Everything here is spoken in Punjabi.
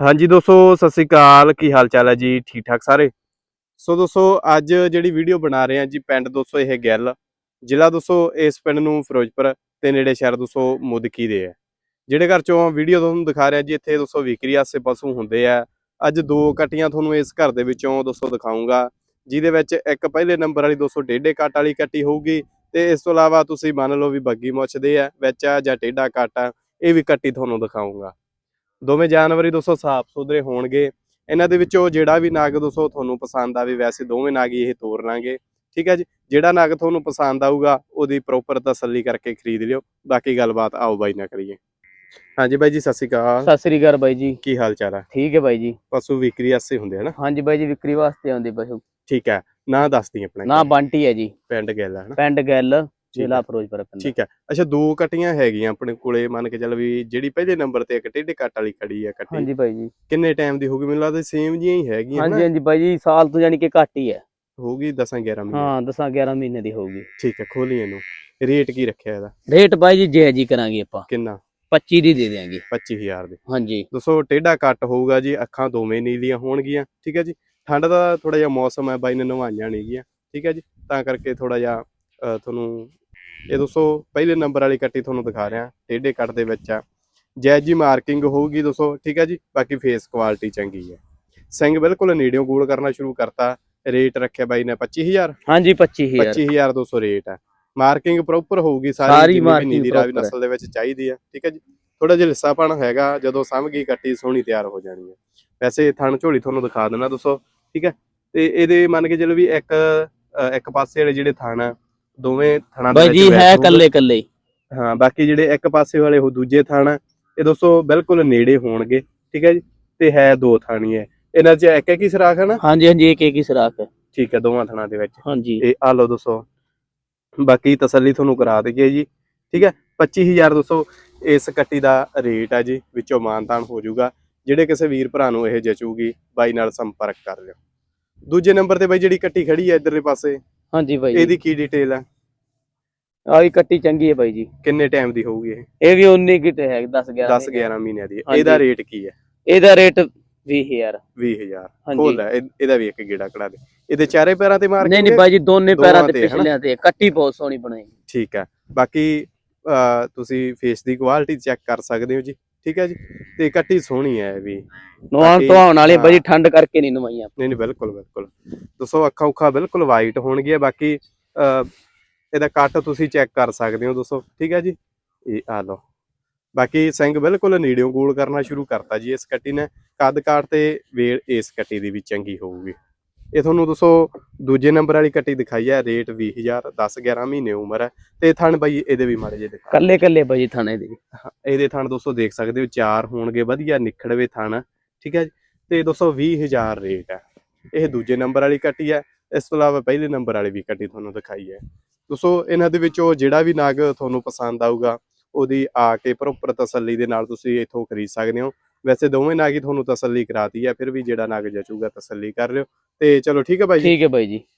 ਹਾਂਜੀ ਦੋਸਤੋ, ਸਤਿ ਸ੍ਰੀ ਅਕਾਲ। ਕੀ ਹਾਲ ਚਾਲ ਹੈ ਜੀ? ਠੀਕ ਠਾਕ ਸਾਰੇ? ਸੋ ਦੋਸਤੋ, ਅੱਜ ਜਿਹੜੀ ਵੀਡੀਓ ਬਣਾ ਰਹੇ ਹਾਂ ਜੀ ਪਿੰਡ ਦੋਸਤੋ, ਇਹ ਗਿੱਲ। ਜ਼ਿਲ੍ਹਾ ਦੋਸਤੋ, ਇਸ ਪਿੰਡ ਨੂੰ ਫਿਰੋਜ਼ਪੁਰ ਤੇ ਨੇੜੇ ਸ਼ਹਿਰ ਦੋਸਤੋ, ਮੁਦਕੀ ਦੇ ਹੈ। ਜਿਹੜੇ ਘਰ ਚੋਂ ਵੀਡੀਓ ਤੁਹਾਨੂੰ ਦਿਖਾ ਰਿਹਾ ਜੀ, ਇੱਥੇ ਦੋਸਤੋ ਵਿਕਰੀ ਆਸੇ ਪਸ਼ੂ ਹੁੰਦੇ ਆ। ਅੱਜ ਦੋ ਕਟੀਆਂ ਤੁਹਾਨੂੰ ਇਸ ਘਰ ਦੇ ਵਿੱਚੋਂ ਦੋਸਤੋ ਦਿਖਾਉਂਗਾ ਜਿਹਦੇ ਵਿੱਚ ਇੱਕ ਪਹਿਲੇ ਨੰਬਰ ਵਾਲੀ ਦੋਸਤੋ ਡੇਢੇ ਕੱਟ ਵਾਲੀ ਕੱਟੀ ਹੋਊਗੀ ਤੇ ਇਸ ਤੋਂ ਇਲਾਵਾ ਤੁਸੀਂ ਮੰਨ ਲਓ ਵੀ ਬੱਗੀ ਮੁੱਛਦੇ ਆ, ਵਿੱਚ ਆ ਜਾਂ ਟੇਢਾ ਕੱਟ ਆ, ਇਹ ਵੀ ਕੱਟੀ ਤੁਹਾਨੂੰ ਦਿਖਾਉਂਗਾ ਦੋਵੇਂ ਜਾਨਵਰ ਹੀ ਦੋਸਤੋ ਸਾਫ਼ ਸੁਥਰੇ ਹੋਣਗੇ। ਇਹਨਾਂ ਦੇ ਵਿੱਚੋਂ ਜਿਹੜਾ ਵੀ ਨਗ ਦੋਸਤੋ ਤੁਹਾਨੂੰ ਪਸੰਦ ਆਵੇ ਵੈਸੇ ਦੋਵੇਂ ਨਗ ਹੀ ਇਹ ਤੋਰ ਲਾਂਗੇ। ਠੀਕ ਹੈ ਜੀ? ਜਿਹੜਾ ਨਗ ਤੁਹਾਨੂੰ ਪਸੰਦ ਆਊਗਾ ਉਹਦੀ ਪ੍ਰੋਪਰ ਤਸੱਲੀ ਕਰਕੇ ਖਰੀਦ ਲਿਓ। ਬਾਕੀ ਗੱਲਬਾਤ ਆਓ ਬਾਈ ਨਾ ਕਰੀਏ। ਹਾਂਜੀ ਬਾਈ ਜੀ ਸਤਿ ਸ਼੍ਰੀ ਅਕਾਲ। ਸਤਿ ਸ੍ਰੀ ਅਕਾਲ ਬਾਈ ਜੀ। ਕੀ ਹਾਲ ਚਾਲ ਹੈ ਠੀਕ ਹੈ ਬਾਈ ਜੀ। ਪਸ਼ੂ ਵਿਕਰੀ ਆਸੇ ਹੁੰਦੇ ਹਨ ਹਾਂਜੀ ਬਾਈ ਜੀ ਵਿਕਰੀ ਵਾਸਤੇ ਆਉਂਦੇ ਪਸ਼ੂ। ਠੀਕ ਹੈ। ਨਾਂ ਦੱਸਦੀ ਆਪਣਾ ਨਾ ਬੰਟੀ ਹੈ ਜੀ। ਪਿੰਡ ਗੱਲ ਹੈ ਨਾ? ਪਿੰਡ ਗੱਲ। ਜ਼ਿਲ੍ਹਾ। ਫਿਰੋਜ਼ਪੁਰ ਪਿੰਡ ਠੀਕ ਹੈ। ਅੱਛਾ ਦੋ ਕਟੀਆਂ ਹੈਗੀਆਂ ਆਪਣੇ ਕੋਲੇ ਮੰਨ ਕੇ ਚੱਲ ਵੀ ਜਿਹੜੀ ਪਹਿਲੇ ਨੰਬਰ ਤੇ ਇੱਕ ਟੇਢੇ ਕੱਟ ਵਾਲੀ ਖੜੀ ਹੈ ਕੱਟੀ। ਹਾਂਜੀ ਬਾਈ ਜੀ। ਕਿੰਨੇ ਟਾਈਮ ਦੀ ਹੋਊਗੀ? ਮੈਨੂੰ ਲੱਗਦਾ ਸੇਮ ਜੀਆਂ ਹੀ ਹੈਗੀਆਂ ਹਾਂਜੀ ਹਾਂਜੀ ਬਾਈ ਜੀ ਸਾਲ ਤੋਂ ਜਾਨੀ ਕਿ ਘੱਟ ਹੀ ਹੈ। ਹੋਊਗੀ 10 11 ਮਹੀਨੇ। ਹਾਂ 10 11 ਮਹੀਨੇ ਦੀ ਹੋਊਗੀ। ਠੀਕ ਹੈ ਖੋਲੀ ਇਹਨੂੰ। ਰੇਟ ਕੀ ਰੱਖਿਆ ਇਹਦਾ? ਰੇਟ ਬਾਈ ਜੀ ਜੈ ਜੀ ਕਰਾਂਗੇ ਆਪਾਂ। ਕਿੰਨਾ? 25 ਦੀ ਦੇ ਦਿਆਂਗੇ। 25000 ਦੇ। ਹਾਂਜੀ। ਦੋਸਤੋ ਟੇਢਾ ਕੱਟ ਹੋਊਗਾ ਜੀ ਅੱਖਾਂ ਦੋਵੇਂ ਨੀਲੀਆਂ ਹੋਣਗੀਆਂ। ਠੀਕ ਹੈ ਜੀ। ਠੰਡ ਦਾ ਥੋੜਾ ਜਿਹਾ ਮੌਸਮ ਹੈ ਬਾਈ ਨੇ ਨਵਾਈਆਂ ਨਹੀਂਗੀਆਂ ਠੀਕ ਹੈ ਜੀ। ਤਾਂ ਕਰਕੇ ਥੋੜਾ ਜਿਹਾ ਤੁਹਾਨੂੰ ਇਹ ਦੋਸਤੋ ਪਹਿਲੇ ਨੰਬਰ ਵਾਲੀ ਕੱਟੀ ਤੁਹਾਨੂੰ ਦਿਖਾ ਰਿਹਾ ਟੇਢੇ ਕੱਟ ਦੇ ਵਿੱਚ ਆ। ਜੈਜ ਜੀ ਮਾਰਕਿੰਗ ਹੋਊਗੀ ਦੋਸਤੋ ਠੀਕ ਹੈ ਜੀ? ਬਾਕੀ ਫੇਸ ਕੁਆਲਿਟੀ ਚੰਗੀ ਹੈ ਸਿੰਘ ਬਿਲਕੁਲ ਨੇੜਿਓਂ ਗੋਲ ਕਰਨਾ ਸ਼ੁਰੂ ਕਰਤਾ। ਰੇਟ ਰੱਖਿਆ ਬਾਈ ਨੇ 25000 ਹਾਂਜੀ 25000 25200 ਰੇਟ ਹੈ ਮਾਰਕਿੰਗ ਪ੍ਰੋਪਰ ਹੋਊਗੀ ਸਾਰੀ ਰਾਵੀ proper ਹੈ। ਨਸਲ ਦੇ ਵਿੱਚ ਚਾਹੀਦੀ ਹੈ ਠੀਕ ਹੈ ਜੀ? ਥੋੜਾ ਜਿਹਾ ਲਿੱਸਾਪਣ ਹੈਗਾ ਜਦੋਂ ਸਮਝਗੀ ਕੱਟੀ ਸੋਹਣੀ ਤਿਆਰ ਹੋ ਜਾਣੀ ਹੈ ਵੈਸੇ ਥਣ ਝੋਲੀ ਤੁਹਾਨੂੰ ਦਿਖਾ ਦਿੰਦਾ ਦੋਸਤੋ ਠੀਕ ਹੈ ਤੇ ਇਹਦੇ ਮੰਨ ਕੇ ਚੱਲੋ ਵੀ ਇੱਕ ਇੱਕ ਪਾਸੇ ਵਾਲੇ ਜਿਹੜੇ ਥਣ ਆ, ਦੋਵੇਂ ਥਣਾਂ ਦੇ ਬਾਈ ਜੀ ਹੈ ਕੱਲੇ ਕੱਲੇ ਹੀ। ਬਾਕੀ ਜਿਹੜੇ ਇੱਕ ਪਾਸੇ ਵਾਲੇ ਉਹ ਦੂਜੇ ਥਣ ਇਹ ਦੋਸਤੋ ਬਿਲਕੁਲ ਨੇੜੇ ਹੋਣਗੇ ਠੀਕ ਹੈ ਜੀ? ਤੇ ਹੈ ਦੋ ਥਣ ਹੀ। ਇਹਨਾਂ 'ਚ ਇੱਕ ਇੱਕ ਹੀ ਸਰਾਖ ਹੈ ਨਾ? ਹਾਂਜੀ ਹਾਂਜੀ ਇੱਕ ਇੱਕ ਹੀ ਸਰਾਖ ਹੈ। ਠੀਕ ਹੈ ਦੋਵਾਂ ਥਣਾਂ ਦੇ ਵਿੱਚ। ਹਾਂਜੀ। ਇਹ ਆ ਲਓ ਦੋਸਤੋ ਬਾਕੀ ਤਸੱਲੀ ਤੁਹਾਨੂੰ ਕਰਾ ਦਈਏ ਜੀ ਠੀਕ ਹੈ? 25000 ਦੋਸਤੋ ਇਸ ਕੱਟੀ ਦਾ ਰੇਟ ਹੈ ਜੀ ਵਿੱਚੋਂ ਮਾਨਤਾਨ ਹੋ ਜਾਊਗਾ। ਜਿਹੜੇ ਕਿਸੇ ਵੀਰ ਭਰਾ ਨੂੰ ਇਹ ਜਚੂਗੀ ਬਾਈ ਨਾਲ ਸੰਪਰਕ ਕਰ ਲਿਓ। ਦੂਜੇ ਨੰਬਰ ਤੇ ਬਾਈ ਜਿਹੜੀ ਕੱਟੀ ਖੜੀ ਹੈ ਇਧਰਲੇ ਪਾਸੇ ਹਾਂਜੀ ਬਾਈ। ਇਹਦੀ ਕੀ ਡਿਟੇਲ ਹੈ ਆ ਵੀ ਕੱਟੀ ਚੰਗੀ ਹੈ ਬਾਈ ਜੀ। ਕਿੰਨੇ ਟਾਈਮ ਦੀ ਹੋਊਗੀ ਇਹ? ਇਹ ਵੀ 19 ਕਿਤੇ ਹੈ 10 11 10 11 ਮਹੀਨਿਆਂ ਦੀ। ਹੈ। ਹਾਂਜੀ। ਇਹਦਾ ਰੇਟ ਕੀ ਹੈ? ਇਹਦਾ ਰੇਟ 20000 20000 ਹਾਂਜੀ। ਖੋਲ ਲੈ ਇਹ- ਇਹਦਾ ਵੀ ਇੱਕ ਗੇੜਾ ਕਢਾ ਦੇ। ਇਹਦੇ ਚਾਰੇ ਪੈਰਾਂ ਤੇ ਮਾਰ ਨਹੀਂ ਨਹੀਂ ਬਾਈ ਜੀ ਦੋਨੇ ਦੋਵਾਂ ਪੈਰਾਂ ਤੇ ਤੇ? ਪਿਛਲਿਆਂ ਤੇ ਕੱਟੀ ਬਹੁਤ ਸੋਹਣੀ ਬਣਾਈ। ਠੀਕ ਹੈ। ਬਾਕੀ ਅਹ, ਤੁਸੀਂ ਫੇਸ ਦੀ ਕੁਆਲਿਟੀ ਚੈੱਕ ਕਰ ਸਕਦੇ ਹੋ ਜੀ। ਠੀਕ ਹੈ ਜੀ? ਤੇ ਕੱਟੀ ਸੋਹਣੀ ਹੈ ਇਹ ਵੀ। ਬਾਕੀ, ਤੋਂ ਆਉਣ ਵਾਲੇ ਬਾਈ ਜੀ। ਠੰਡ ਕਰਕੇ ਨਹੀਂ ਨਵਾਈਆਂ। ਨਹੀਂ ਨਹੀਂ ਬਿਲਕੁਲ ਬਿਲਕੁਲ। ਦੋਸਤੋ ਅੱਖਾਂ ਉੱਖਾਂ ਬਿਲਕੁਲ ਵਾਈਟ ਹੋਣਗੀਆਂ। ਬਾਕੀ ਅਹ, ਇਹਦਾ ਕੱਟ ਤੁਸੀਂ ਚੈੱਕ ਕਰ ਸਕਦੇ ਹੋ ਦੋਸਤੋ ਠੀਕ ਹੈ ਜੀ? ਇਹ ਆ ਲਓ। ਬਾਕੀ ਸਿੰਘ ਬਿਲਕੁਲ ਨੇੜਿਓਂ ਗੋਲ ਕਰਨਾ ਸ਼ੁਰੂ ਕਰਤਾ ਜੀ ਇਸ ਕੱਟੀ ਨੇ। ਕੱਦ ਕਾਠ ਤੇ ਵੇਲ ਇਸ ਕੱਟੀ ਦੀ ਵੀ ਚੰਗੀ ਹੋਊਗੀ। ਇਹ ਤੁਹਾਨੂੰ ਦੋਸਤੋ ਦੂਜੇ ਨੰਬਰ ਵਾਲੀ ਕੱਟੀ ਦਿਖਾਈ ਹੈ ਰੇਟ 20000 10 11 ਮਹੀਨੇ ਉਮਰ ਹੈ। ਤੇ ਥਣ ਬਾਈ ਇਹਦੇ ਵੀ ਮਾੜੇ ਜੇ ਦਿਖਾ ਕੱਲੇ ਕੱਲੇ ਬਾਈ ਥਾਣੇ ਦੇ। ਹਾਂ, ਇਹਦੇ ਥਣ ਦੋਸਤੋ ਦੇਖ ਸਕਦੇ ਹੋ ਚਾਰ ਹੋਣਗੇ ਵਧੀਆ ਨਿਖੜਵੇ ਥਣ ਠੀਕ ਹੈ ਤੇ ਦੋਸਤੋ 20000 ਰੇਟ ਹੈ। ਇਹ ਦੂਜੇ ਨੰਬਰ ਵਾਲੀ ਕੱਟੀ ਹੈ। ਇਸ ਤੋਂ ਇਲਾਵਾ ਪਹਿਲੇ ਨੰਬਰ ਵਾਲੀ ਵੀ ਕੱਟੀ ਤੁਹਾਨੂੰ ਦਿਖਾਈ ਹੈ। ਦੋਸਤੋ, ਇਹਨਾਂ ਦੇ ਵਿੱਚੋਂ ਜਿਹੜਾ ਵੀ ਨਾਗ ਤੁਹਾਨੂੰ ਪਸੰਦ ਆਊਗਾ, ਉਹਦੀ ਆ ਕੇ ਪ੍ਰੋਪਰ ਤਸੱਲੀ ਦੇ ਨਾਲ ਤੁਸੀਂ ਇੱਥੋਂ ਖਰੀਦ ਸਕਦੇ ਹੋ। ਵੈਸੇ ਦੋਵੇਂ ਨਾਗ ਹੀ ਤੁਹਾਨੂੰ ਤਸੱਲੀ ਕਰਾਤੀ ਹੈ ਫਿਰ ਵੀ ਜਿਹੜਾ ਨਾਗ ਜਚੂਗਾ ਤਸੱਲੀ ਕਰ ਲਿਓ। ਤੇ ਚਲੋ, ਠੀਕ ਹੈ ਬਾਈ ਜੀ? ਠੀਕ ਹੈ ਬਾਈ ਜੀ।